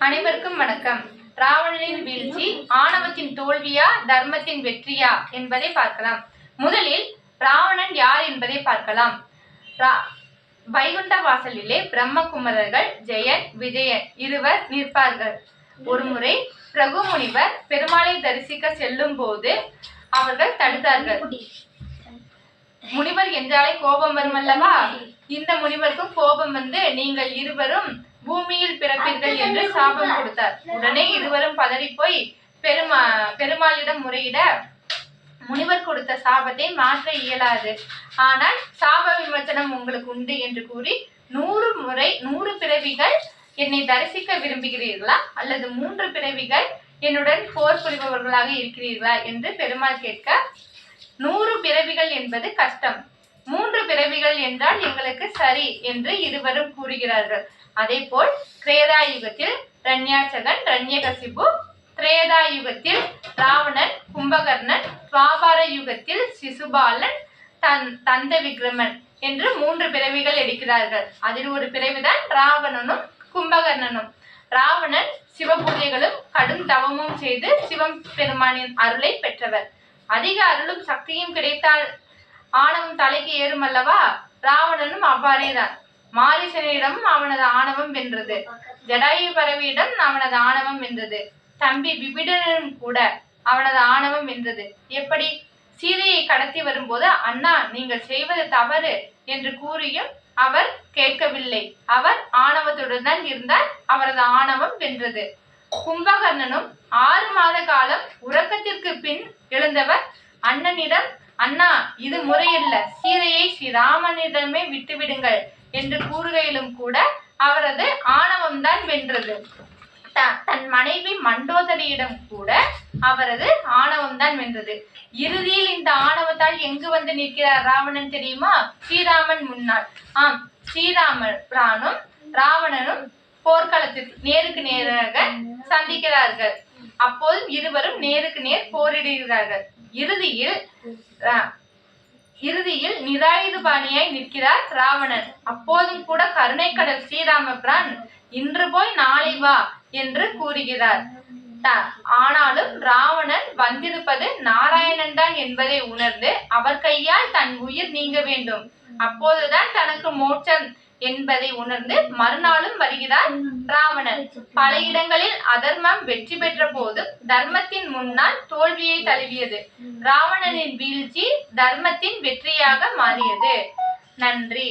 அனைவருக்கும் வணக்கம். ராவணனின் வீழ்ச்சி ஆணவத்தின் தோல்வியா தர்மத்தின் வெற்றியா என்பதை பார்க்கலாம். முதலில் ராவணன் யார் என்பதை பார்க்கலாம். ரா- வைகுண்ட வாசலிலே பிரம்மகுமரர்கள் ஜெயன் விஜயன் இருவர் நிற்பார்கள். ஒருமுறை பிரகு முனிவர் பெருமாளை தரிசிக்க செல்லும் போது அவர்கள் தடுத்தார்கள். முனிவர் என்றாலே கோபம் வரும் அல்லவா? இந்த முனிவருக்கும் கோபம் வந்து நீங்கள் இருவரும் பூமியில் பிறப்பீர்கள் என்று சாபம் கொடுத்தார். உடனே இருவரும் பதறிப்போய் பெருமா பெருமாளிடம் முறையிட முனிவர் கொடுத்த சாபத்தை மாற்ற இயலாது. ஆனால் சாப விமர்சனம் உங்களுக்கு உண்டு என்று கூறி நூறு முறை நூறு பிறவிகள் என்னை தரிசிக்க விரும்புகிறீர்களா? அல்லது மூன்று பிறவிகள் என்னுடன் போர் புரிபவர்களாக இருக்கிறீர்களா? என்று பெருமாள் கேட்க நூறு பிறவிகள் என்பது கஷ்டம். மூன்று பிறவிகள் என்றால் எங்களுக்கு சரி என்று இருவரும் கூறுகிறார்கள். அதேபோல் கிரேதா யுகத்தில் ரண்யாச்சகன் ரண்யகசிபு திரேதா யுகத்தில் ராவணன் கும்பகர்ணன் துவாபார யுகத்தில் சிசுபாலன் தன் தந்த விக்ரமன் என்று மூன்று பிறவிகள் எடுக்கிறார்கள். அதில் ஒரு பிறவிதான் ராவணனும் கும்பகர்ணனும். ராவணன் சிவபூஜைகளும் கடும் தவமும் செய்து சிவம் பெருமானின் அருளை பெற்றவர். அதிக அருளும் சக்தியும் கிடைத்தால் ஆணவம் தலைக்கு ஏறும் அல்லவா? ராவணனும் அவ்வாறேதான். மாரிசனிடமும் அவனது ஆணவம் வென்றது. ஜடாயு பறவையிடம் அவனது ஆணவம் வென்றது. தம்பி விபிடனும் கூட அவனது ஆணவம் வென்றது. எப்படி? சீதையை கடத்தி வரும்போது அண்ணா நீங்கள் செய்வது தவறு என்று கூறியும் அவர் கேட்கவில்லை. அவர் ஆணவத்துடன் தான் இருந்தார். அவரது ஆணவம் வென்றது. கும்பகர்ணனும் ஆறு மாத காலம் உறக்கத்திற்கு பின் எழுந்தவர் அண்ணனிடம் அண்ணா இது முறையல்ல. சீதையை ஸ்ரீராமனிடமே விட்டுவிடுங்கள் என்று கூறுகையிலும் கூட அவரது ஆணவம்தான் வென்றது. தன் மனைவி மண்டோதரியிடம் கூட அவரது ஆணவம் தான் வென்றது. இறுதியில் இந்த ஆணவத்தால் எங்கு வந்து நிற்கிறார் ராவணன் தெரியுமா? ஸ்ரீராமன் முன்னாள் ஆம் ஸ்ரீராமன் ராணும் ராவணனும் போர்க்களத்திற்கு நேருக்கு நேராக சந்திக்கிறார்கள். அப்போது இருவரும் நேருக்கு நேர் போரிடுகிறார்கள். இறுதியில் இறுதியில் நிராயுதபாணியாய் நிற்கிறார் ராவணன். அப்போதும் கூட கருணைக்கடல் ஸ்ரீராமபிரான் இன்று போய் நாளை வா என்று கூறுகிறார். ஆனாலும் ராவணன் வந்திருப்பது நாராயணன் தான் என்பதை உணர்ந்து அவர் கையால் தன் உயிர் நீங்க வேண்டும். அப்போதுதான் தனக்கு மோட்சம் என்பதை உணர்ந்து மறுநாளும் வருகிறார் ராவணன். பல இடங்களில் அதர்மம் வெற்றி பெற்ற போதும் தர்மத்தின் முன்னால் தோல்வியை தழுவியது. ராவணனின் வீழ்ச்சி தர்மத்தின் வெற்றியாக மாறியது. நன்றி.